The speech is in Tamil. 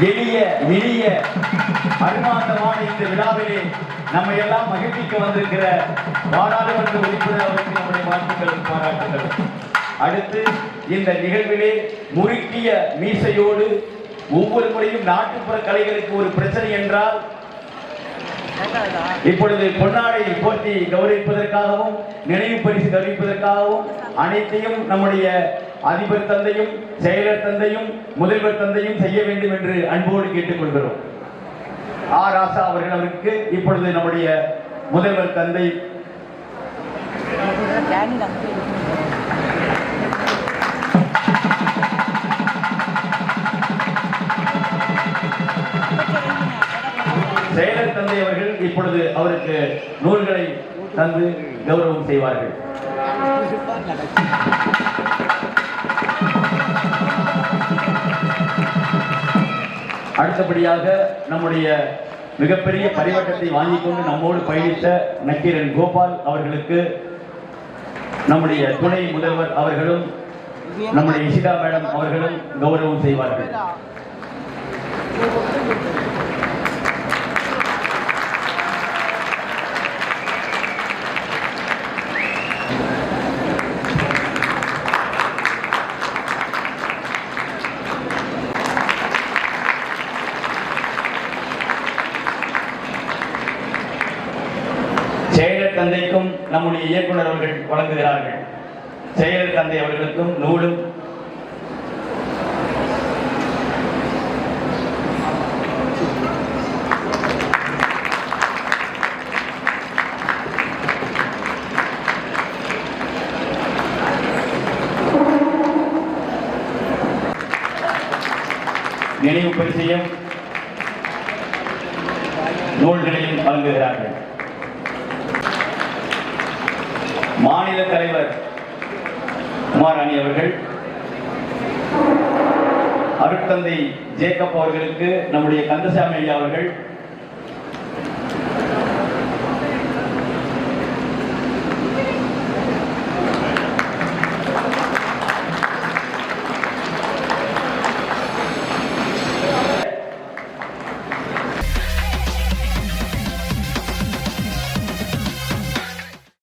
எளிய எளிய அருமாந்தமான இந்த விழாவிலே நம்மை எல்லாம் மகிழ்ச்சிக்க வந்திருக்கிற பாராளுமன்ற உறுப்பினர் அவருக்கு நம்முடைய வாழ்த்துக்கள் பாராட்டுகள் அடுத்து இந்த நிகழ்விலே முறுக்கிய மீசையோடு ஒவ்வொரு முறையும் நாட்டுப்புற கலைகளுக்கு ஒரு பிரச்சனை என்றால் இப்பொழுது பொன்னாடை போட்டி கௌரவிப்பதற்காகவும் நினைவு பரிசு கௌரவிப்பதற்காகவும் அனைத்தையும் நம்முடைய அதிபர் தந்தையும் செயலர் தந்தையும் முதல்வர் தந்தையும் செய்ய வேண்டும் என்று அன்போடு கேட்டுக்கொள்கிறோம். ஆ ராசா அவர்கள் அவருக்கு இப்பொழுது நம்முடைய முதல்வர் தந்தை செயலர் தந்தை அவர்கள் இப்பொழுது அவருக்கு நூல்களை தந்து கௌரவம் செய்வார்கள். அடுத்தபடியாக நம்முடைய மிகப்பெரிய பரிவட்டத்தை வாங்கிக் கொண்டு நம்மோடு பயணித்த நக்கீரன் கோபால் அவர்களுக்கு நம்முடைய துணை முதல்வர் அவர்களும் நம்முடைய இஷிதா மேடம் அவர்களும் கௌரவம் செய்வார்கள். செயலர் தந்தைக்கும் நம்முடைய இயக்குனர் அவர்கள் வழங்குகிறார்கள். செயலர் தந்தை அவர்களுக்கும் நூலும். நினைவு பரிசையும் நூல்களையும் வழங்குகிறார்கள். மாநில தலைவர் குமாராணி அவர்கள் அருட்தந்தை ஜேக்கப் அவர்களுக்கு நம்முடைய கந்தசாமி ஐயா அவர்கள்